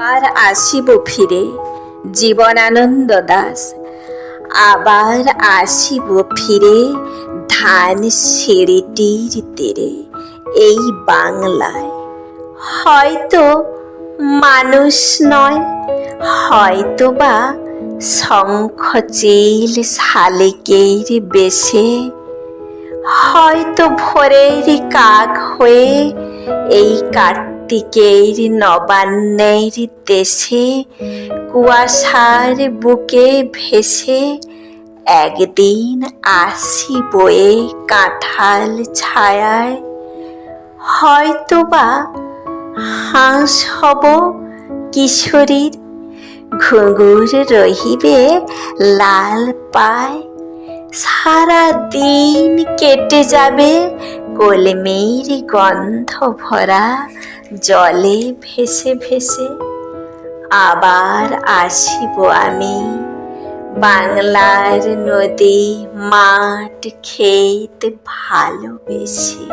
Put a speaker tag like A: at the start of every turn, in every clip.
A: আবার আসিব ফিরে, জীবনানন্দ দাস। আবার আসিব ফিরে ধান সিঁড়িটির তীরে, এই বাংলায়। হয়তো মানুষ নয় হয়তো বা শঙ্খ চিল শালিকের বেশে। হয়তো ভোরের কাক হয়ে এই কার্তিকের নবান্নের দেশে, কুয়াশার বুকে ভেসে একদিন আসি বয়ে কাঁঠাল ছায়ায়। হয়তো বা হাঁস হব কিশোরীর, ঘুঙুর রহিবে লাল পায়। সারা দিন কেটে যাবে কলমির গন্ধ ভরা জলে ভেসে ভেসে আবার আসিব আমি। বাংলার নদী মাঠ ক্ষেত ভালোবেসে।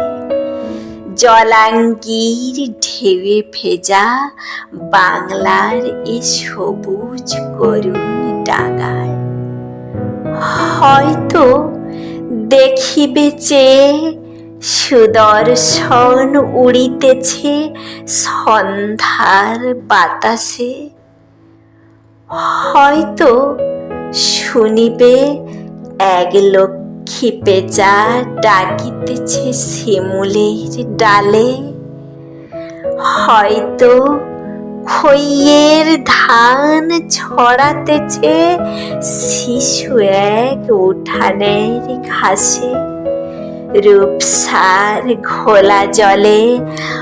A: জলাঙ্গির ঢেউয়ে ভেজা বাংলার এ সবুজ করুণ ডাঙায়। হয়তো দেখিবে চেয়ে সুদর্শন উড়িতেছে, সন্ধ্যার বাতাসে। হয়তো শুনিবে এক লক্ষ্মী পেঁচা ডাকিতেছে শিমুলের ডালে। হয়তো খইয়ের ধান ছড়াতেছে, শিশু এক উঠানের ঘাসে। রূপসার ঘোলা জলে।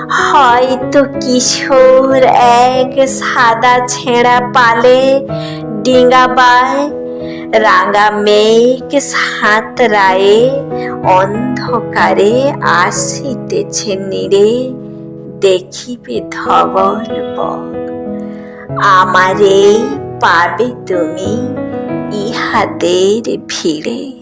A: হয়তো কিশোর এক সাদা ছেঁড়া পালে ডিঙ্গাবায় রাঙা মেঘ সাত রায়ে অন্ধকারে আসিতেছে নিরে দেখিবে ধবল বক আমারে পাবে তুমি ইহাদের ভিড়ে।